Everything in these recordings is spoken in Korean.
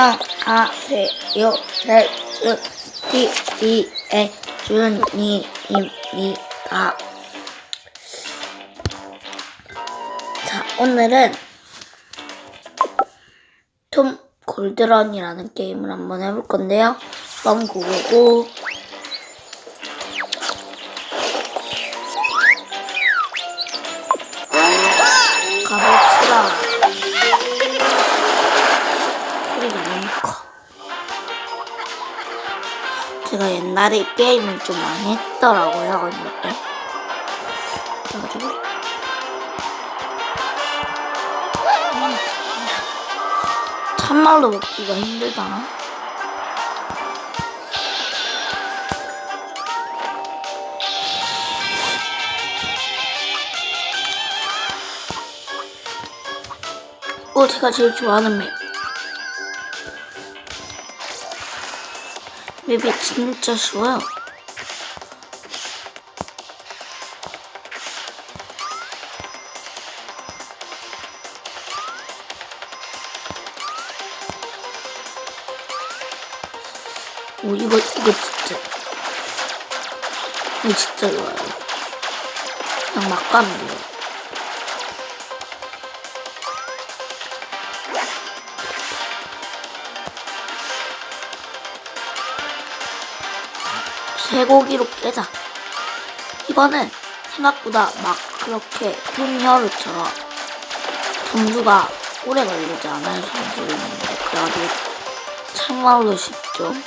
안녕하세요. 델스 TV의 준이입니다. 자, 오늘은 톰 골드런이라는 게임을 한번 해볼 건데요. 넌 그거고 옛날에 게임을 좀 많이 했더라고요. 그래가지고. 참말로 먹기가 힘들다. 어, 제가 제일 좋아하는 맵. 맵이 진짜 쉬워요. 오, 이거, 이거 진짜. 이거 진짜 좋아요. 그냥 막 가면 돼요. 쇠고기로 깨자. 이거는 생각보다 막 그렇게 톰히어루처럼 점수가 오래 걸리지 않아요, 점수는데. 그래가지고 참말로 쉽죠.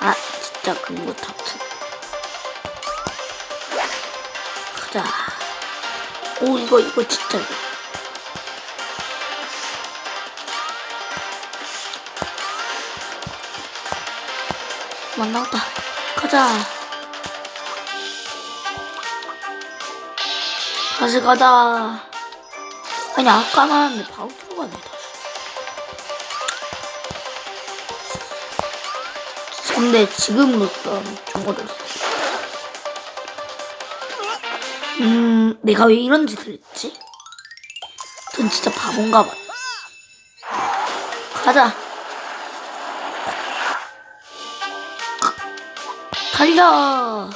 아, 진짜 금고 타투. 가자. 오, 이거, 이거 진짜. 만나왔다. 가자. 다시 가자. 아니, 아까 나왔는데 바로 들어가네, 다시. 근데 좀 어려웠어. 음, 내가 왜 이런 짓을 했지? 전 진짜 바본가 봐. 가자. 달려.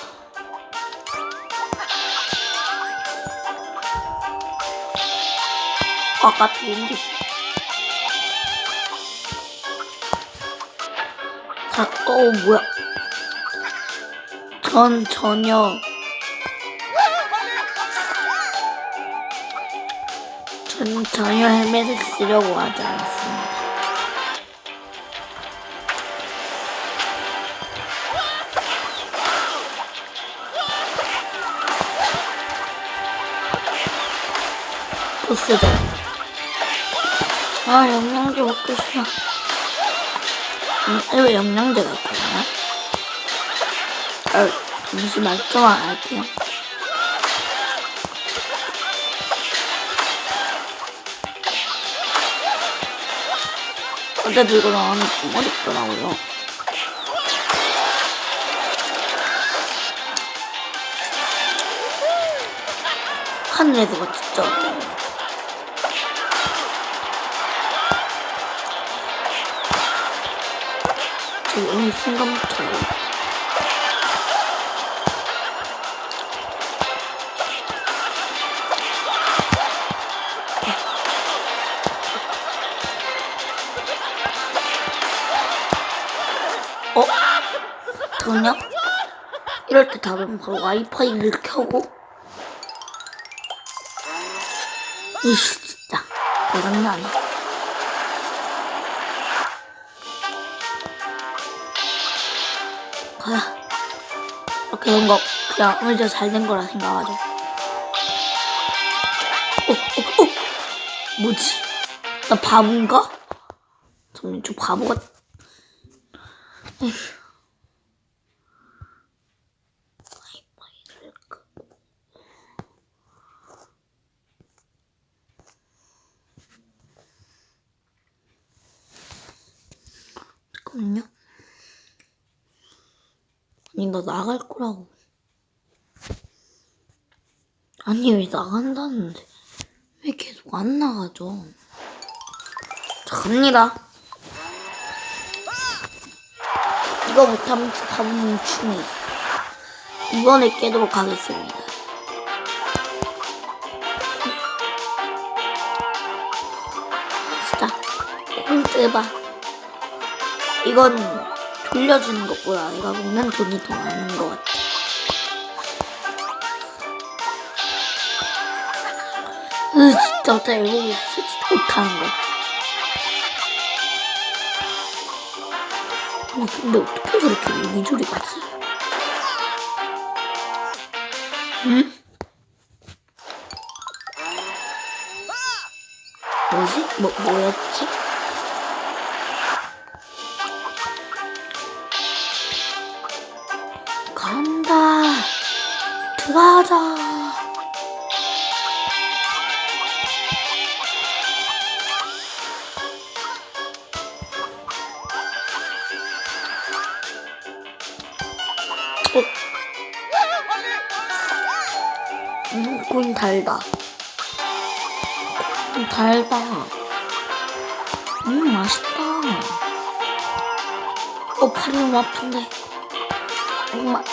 아까 비행기. 자, 어 뭐야? 전 전혀 전 전혀 헬멧을 쓰려고 하지 않았습니다. 보스전. 아 영양제 먹고 싶어. 음, 왜 영양제가 있구나. 아, 잠시만 좀만 할게요. 근데도 이거 나오는 좀 어렵더라고요. 하늘에서가 진짜 어느 순간부터 어? 잠깐만요. 이럴 때 답은 바로 와이파이를 켜고 이씨 진짜 짜증나네 아니야. 가자. 이렇게 된거 그냥 오늘 잘된 거라 생각하죠. 어, 어, 어. 뭐지? 나 바본가? 저는 저 바보 같. 에휴. 와이파이를 끄고. 잠깐만요. 아니 나 나갈 거라고. 아니 왜 나간다는데 왜 계속 안 나가죠? 자, 갑니다. 이거 못하면 밥은 충이. 이번에 깨도록 하겠습니다. 진짜 꿀 대박. 이건 돌려주는 것보다 내가 먹는 돈이 더 많은 것 같아. 으 진짜 어떻게 일본이 쓰지도 못하는 거야. 아니 근데 어떻게 그렇게 여기저리 가지? 응? 뭐지? 뭐 뭐였지? 가자. 어. 음, 군 달다. 음, 달다. 음, 맛있다. 어, 팔이 너무 아픈데. 정말.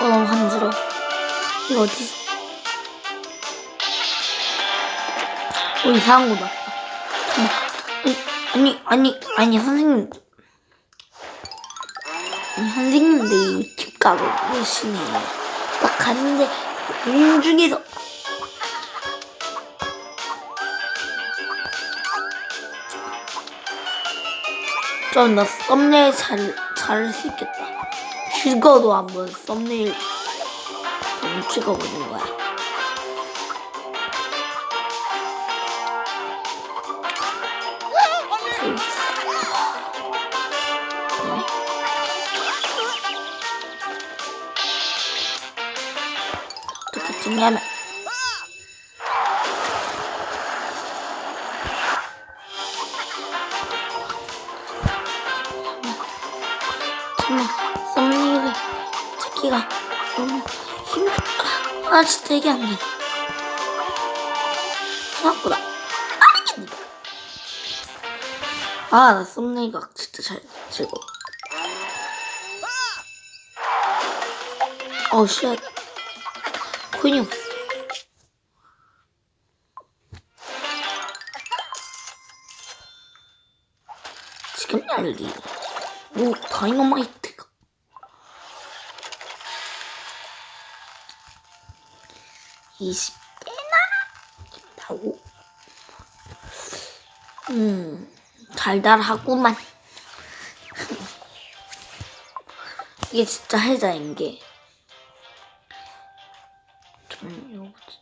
어, 너무 간지러. 이거 어디지? 어, 이상한 거 났다. 아니, 아니, 아니, 선생님. 아니, 선생님들 집 가고 계시네. 딱 갔는데, 공중에서. 좀나 썸네일 잘, 잘할 수 있겠다. 죽어도 한번 썸네일 좀 찍어보는 거야. 네. 어떻게 찍 아 진짜 이게 안 돼. 생각보다 빠르게 아, 나 썸네일가 진짜 잘 찍어. 어, 쉣. 코인이 없어. 지금 난리. 오, 다이너마이트 가. 이십 개나 있다고? 음, 달달하구만. 이게 진짜 해자인 게. 잠깐만요. 뭐지?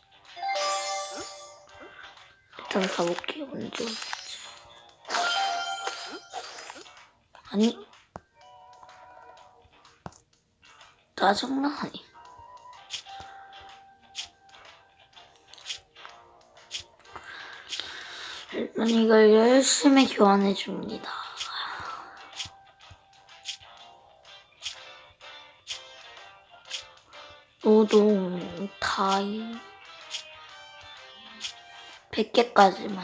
일단 가볼게요. 올지. 아니. 짜증나. 아니. 일단 이걸 열심히 교환해 줍니다. 노동 타이 100개까지만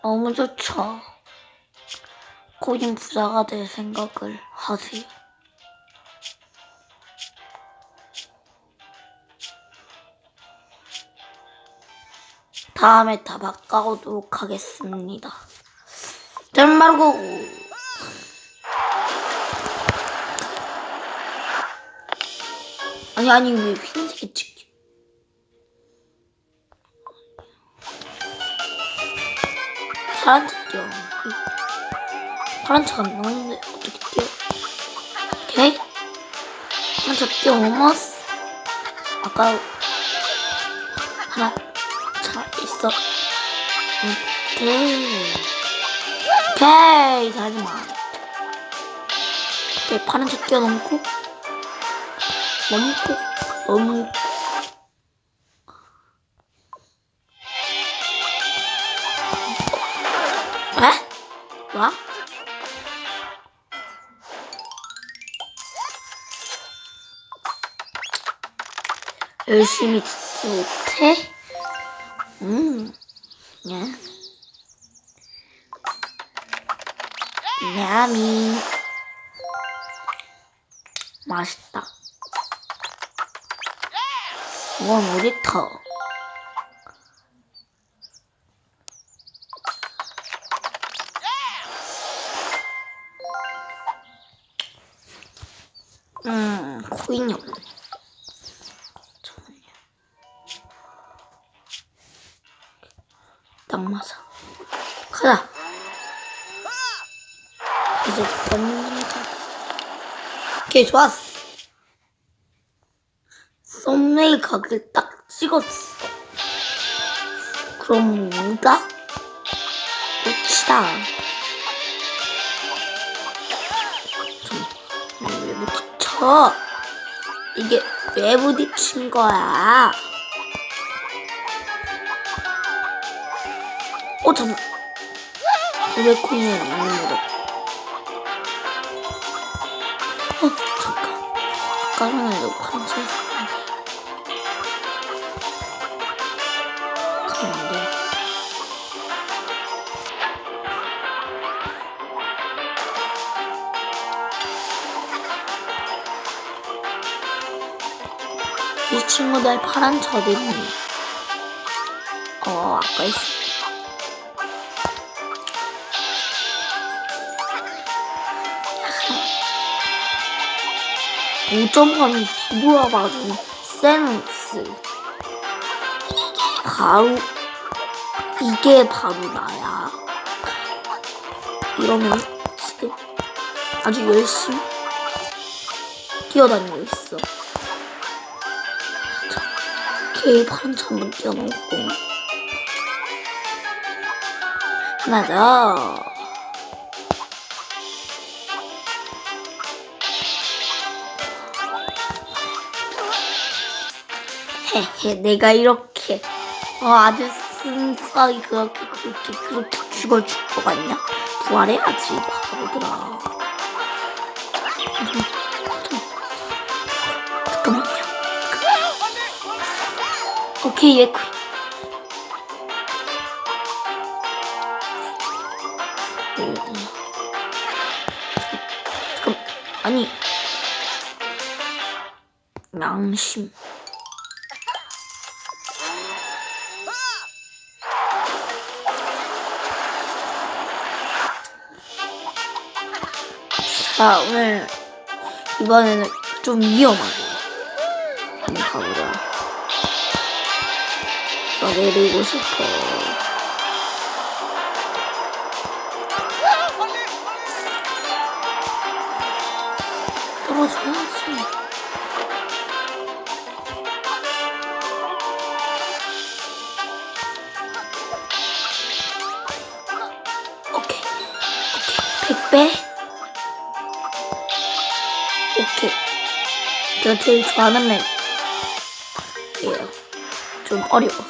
너무 좋죠. 코인 부자가 될 생각을 하세요. 다음에 다 바꿔오도록 하겠습니다. 짠 말고 아니 아니 왜 흰색이 찍지? 파란 차 뛰어. 파란 차가 안 나오는데 어떻게 뛰어? 오케이. 파란 차 뛰어 넘었어. 아까 하나 차 있어. 오케이. 오케이. 하지마. 오케이. 파란 차 뛰어 넘고. 넘고. 넘고. 에? 와? 열심히 듣지 못해? 음. 야. 야미. 맛있다. 원 5리터. 음, 코인이 없네. 이제 썸네일가. 오케이, 좋았어. 썸네일 각을 딱 찍었어. 그럼 뭐다? 끝이다. 좀, 왜 부딪혀? 이게 왜 부딪힌 거야? 어, 잠깐. 왜 코인에 안 물어? 어, 잠깐. 아까만 해도 관찰했었는데. 가면. 이 친구들 파란 차 어디 있니? 어, 아까 있어. 오점감이 뒤돌아봐주는 센스. 바로, 이게 바로 나야. 이러면 지금 아주 열심히 뛰어다니고 있어. 개 반차 한번 뛰어넘고. 하나 더. 내가 이렇게, 어, 아주 순수하게 그렇게, 그렇게, 그렇게 죽어 것 같냐? 부활해야지, 바보들아. 잠깐만요. 오케이, 예쿠. 잠깐, 아니. 양심. 자, 오늘, 이번에는 좀 위험하게. 한번 가보자. 나 내리고 싶어. 떨어져야지. 오케이. 오케이. 100배. 제가 제일 좋아하는 맵. 예요. 좀 어려워서.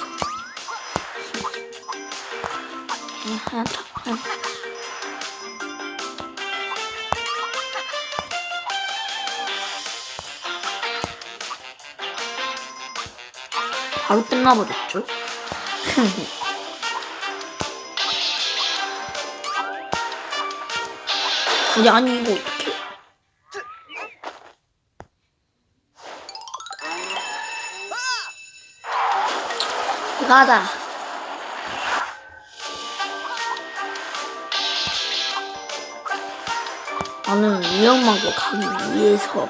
예, 하얀 탑, 하얀 탑. 바로 끝나버렸죠? 우리 아니 이거 어떡해? 하자. 나는 위험하게 가기 위해서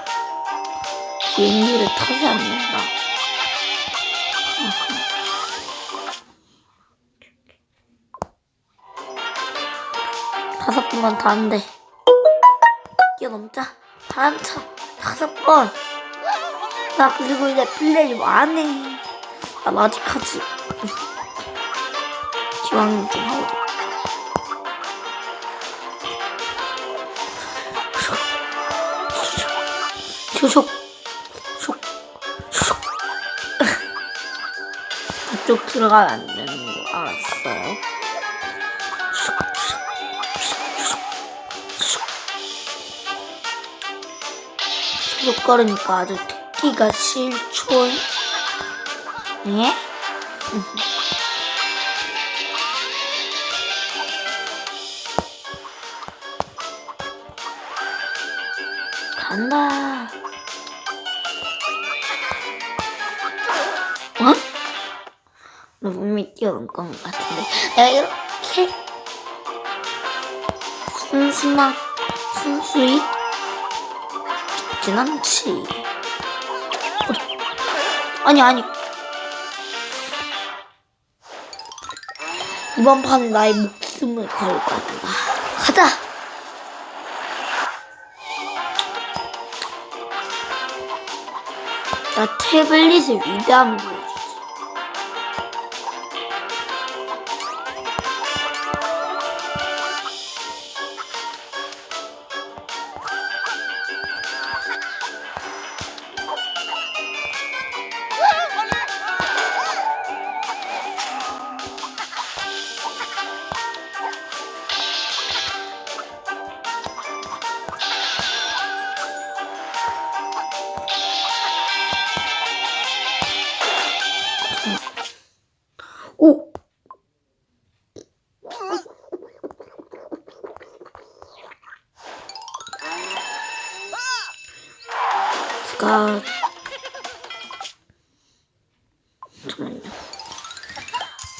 비행기를 타지 않는다. 다섯 번만 돼. 뛰어넘자. 다른 차 다섯 번. 나 그리고 이제 플레이 안 해. 나 아직 하지. 기왕이면 좀 하고. 쇼쇼 쇼 쇼. 그쪽 들어가면 안 되는 거 알았어요. 계속 걸으니까 아주 듣기가 싫죠. 예? 것 같은데. 내가 이렇게 순순한, 순수히 죽진 않지. 어, 아니, 아니. 이번 판은 나의 목숨을 걸고 한다. 가자! 나 태블릿의 위대함을 보여주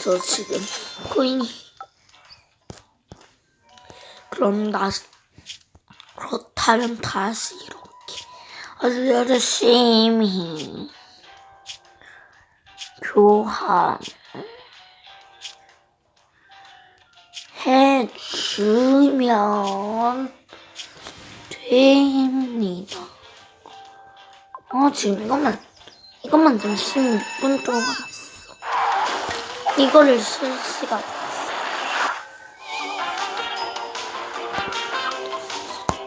저 지금 코인이 그럼 나 그렇다면 다시 이렇게 아주 열심히 교환 해주면 됩니다. 어, 지금 이것만, 이것만 좀 16분 동안. 이거를 쓸 시간 없어.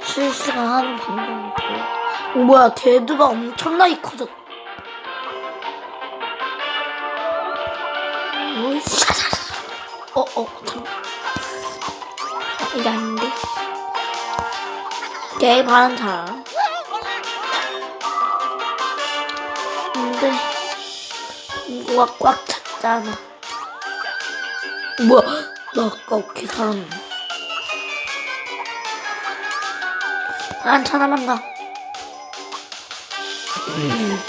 실시간 하는 방법이 뭐야? 오, 뭐야, 데드가 엄청나게 커졌. 오, 샤샤. 어, 어, 잠깐. 이게 아닌데. 내 발은 잘. 근데 이거가 꽉 찼잖아. 뭐야? 나 아까 어떻게. 난 하나만 가. 음.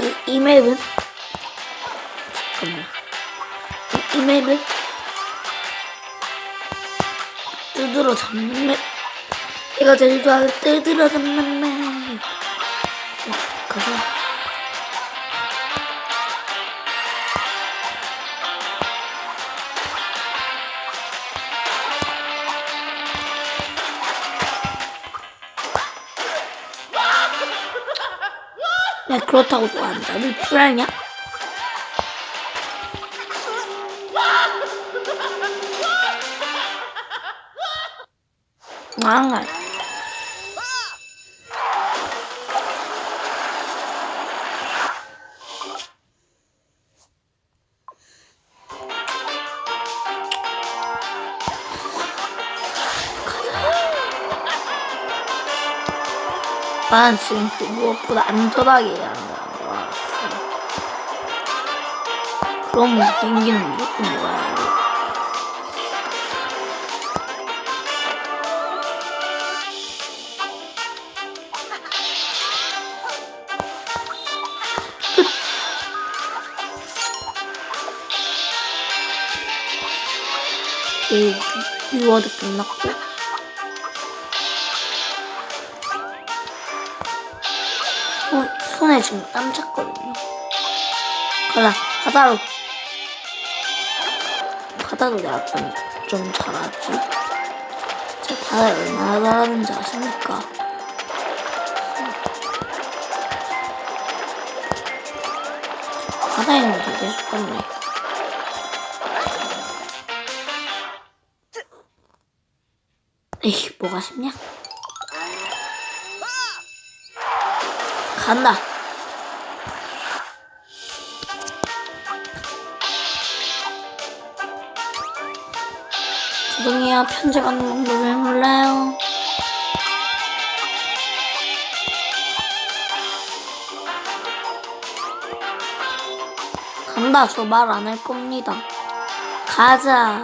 이, 이 맵은 잠깐만. 이, 이 맵은 뜯으러 잡는 맵. 내가 제일 좋아하는 뜯으러 잡는 맵. 자, 가자. 야, 그렇다고 또 앉아. 너 불안이야? 망할. 난 지금 그 무엇보다 안전하게 해야 한다는 거 알았어. 그럼 비행기는 무조건 뭐야? 이 리워드 끝났고 손, 손에 지금 땀 찼거든요. 가자, 바다로. 바다도 내가 좀, 좀 잘하지. 제가 바다에 얼마나 잘하는지 아십니까? 바다에는 되게 쉽겠네. 에이, 뭐가 쉽냐? 간다. 죄송해요. 편집하는 방법을 몰라요. 간다. 저 말 안 할 겁니다. 가자.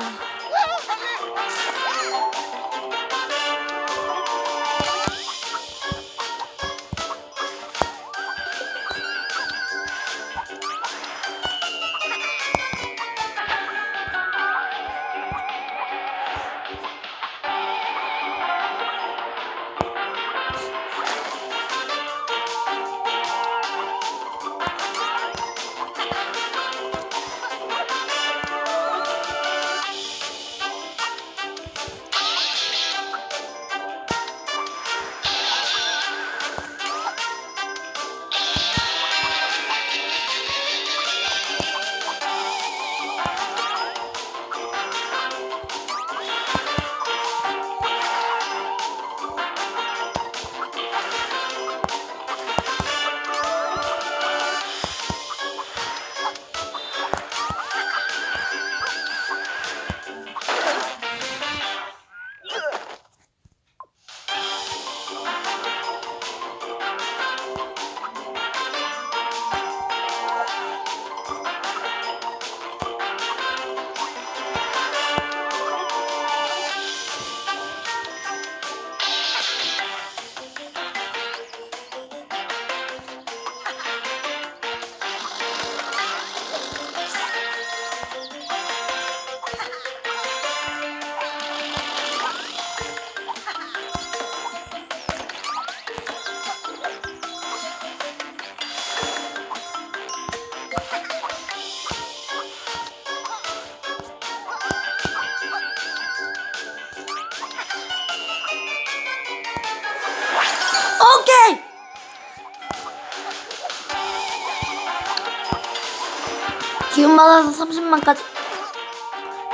10만까지.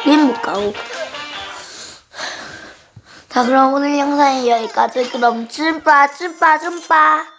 림못 가고. 자 그럼 오늘 영상은 여기까지. 그럼 춤빠 춤빠 춤빠.